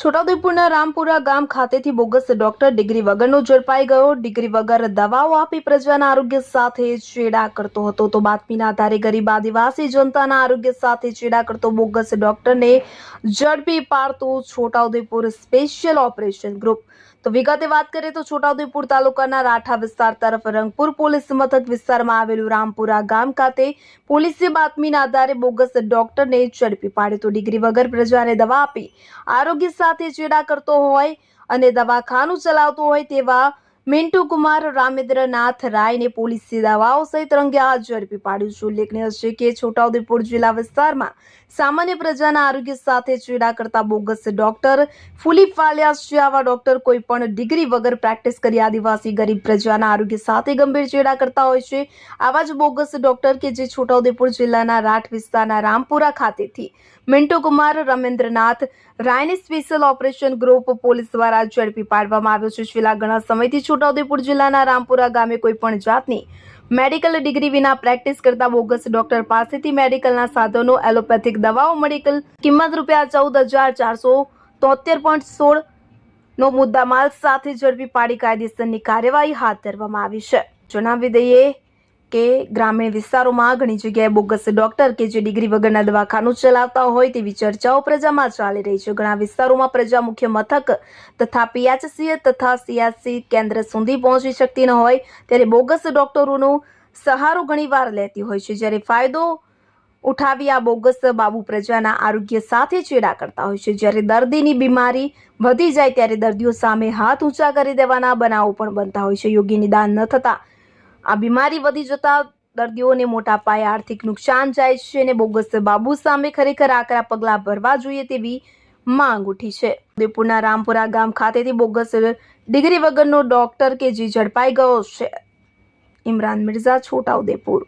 છોટાઉદેપુરના રામપુરા ગામ ખાતેથી bogus doctor degree વગરનો ઝડપાઈ ગયો. ડિગ્રી વગર દવાઓ આપી પ્રજાના આરોગ્ય સાથે ચેડા કરતો હતો. તો બાતમીના આધારે ગરીબ આદિવાસી જનતાના આરોગ્ય સાથે ચેડા કરતો બોગસ ડોક્ટરને ઝડપી પાડતો છોટાઉદેપુર સ્પેશિયલ ઓપરેશન ગ્રુપ. તો વિગતે વાત કરીએ તો છોટાઉદેપુર તાલુકાના રાઠા વિસ્તાર તરફ રંગપુર પોલીસ મથક વિસ્તારમાં આવેલું રામપુરા ગામ ખાતે પોલીસે બાતમીના આધારે બોગસ ડોક્ટરને ઝડપી પાડ્યો તો ડિગ્રી વગર પ્રજાને દવા આપી આરોગ્ય સાથે ચેડા કરતો હોય અને દવાખાનું ચલાવતો હોય તેવા મિન્ટુ કુમાર, રામેન્દ્રનાથ રાયને પોલીસે દાવાઓ સહિત રંગે હાથ ઝડપી પાડ્યું છે. ઉલ્લેખનીય છે કે છોટાઉદેપુર જિલ્લા વિસ્તારમાં સામાન્ય પ્રજાના આરોગ્ય સાથે ચેડા કરતા બોગસ ડોક્ટર ફૂલી ફાલ્યા છે. આવા ડોક્ટર કોઈ પણ ડિગ્રી વગર પ્રેક્ટિસ કરી આદિવાસી ગરીબ પ્રજાના આરોગ્ય સાથે ગંભીર ચેડા કરતા હોય છે. આવા જ બોગસ ડોક્ટર કે જે છોટાઉદેપુર જિલ્લાના રાઠ વિસ્તારના રામપુરા ખાતેથી મિન્ટુ કુમાર, રમેન્દ્રનાથ રાયની સ્પેશિયલ ઓપરેશન ગ્રુપ પોલીસ દ્વારા ઝડપી પાડવામાં આવ્યો છે. છેલ્લા ઘણા સમયથી છોટાઉદેપુર જિલ્લાના રામપુરા ગામે કોઈ પણ જાતની મેડિકલ ડિગ્રી વિના પ્રેક્ટિસ કરતા બોગસ ડોક્ટર પાસેથી મેડિકલના સાધનો, એલોપેથિક દવાઓ મેડિકલ કિંમત રૂપિયા ચૌદ હજાર ચારસો તોતેર પોઈન્ટ સોળ નો મુદ્દામાલ સાથે ઝડપી પાડી કાયદેસરની કાર્યવાહી હાથ ધરવામાં આવી છે. જણાવી દઈએ કે ગ્રામીણ વિસ્તારોમાં ઘણી જગ્યાએ બોગસ ડોક્ટર કે જે ડિગ્રી વગરના દવાખાનું ચલાવતા હોય તેવી ચર્ચાઓ પ્રજામાં ચાલી રહી છે. ઘણા વિસ્તારોમાં પ્રજા મુખ્ય મથક તથા પીએચસી તથા સીએચસી કેન્દ્ર સુધી પહોંચી શકતી ન હોય ત્યારે બોગસ ડોક્ટરોનો સહારો ઘણીવાર લેતી હોય છે. જ્યારે ફાયદો ઉઠાવી આ બોગસ બાબુ પ્રજાના આરોગ્ય સાથે ચેડા કરતા હોય છે. જ્યારે દર્દીની બીમારી વધી જાય ત્યારે દર્દીઓ સામે હાથ ઊંચા કરી દેવાના બનાવો પણ બનતા હોય છે. યોગ્ય નિદાન ન થતાં આ બીમારી વધી જતા દર્દીઓને મોટા પાયે આર્થિક નુકસાન જાય છે અને બોગસ બાબુ સામે ખરેખર આકરા પગલાં ભરવા જોઈએ તેવી માંગ ઉઠી છે. ઉદયપુરના રામપુરા ગામ ખાતેથી બોગસ ડિગ્રી વગરનો ડોક્ટર કે જે ઝડપાઈ ગયો છે. ઇમરાન મિર્ઝા છોટાઉદેપુર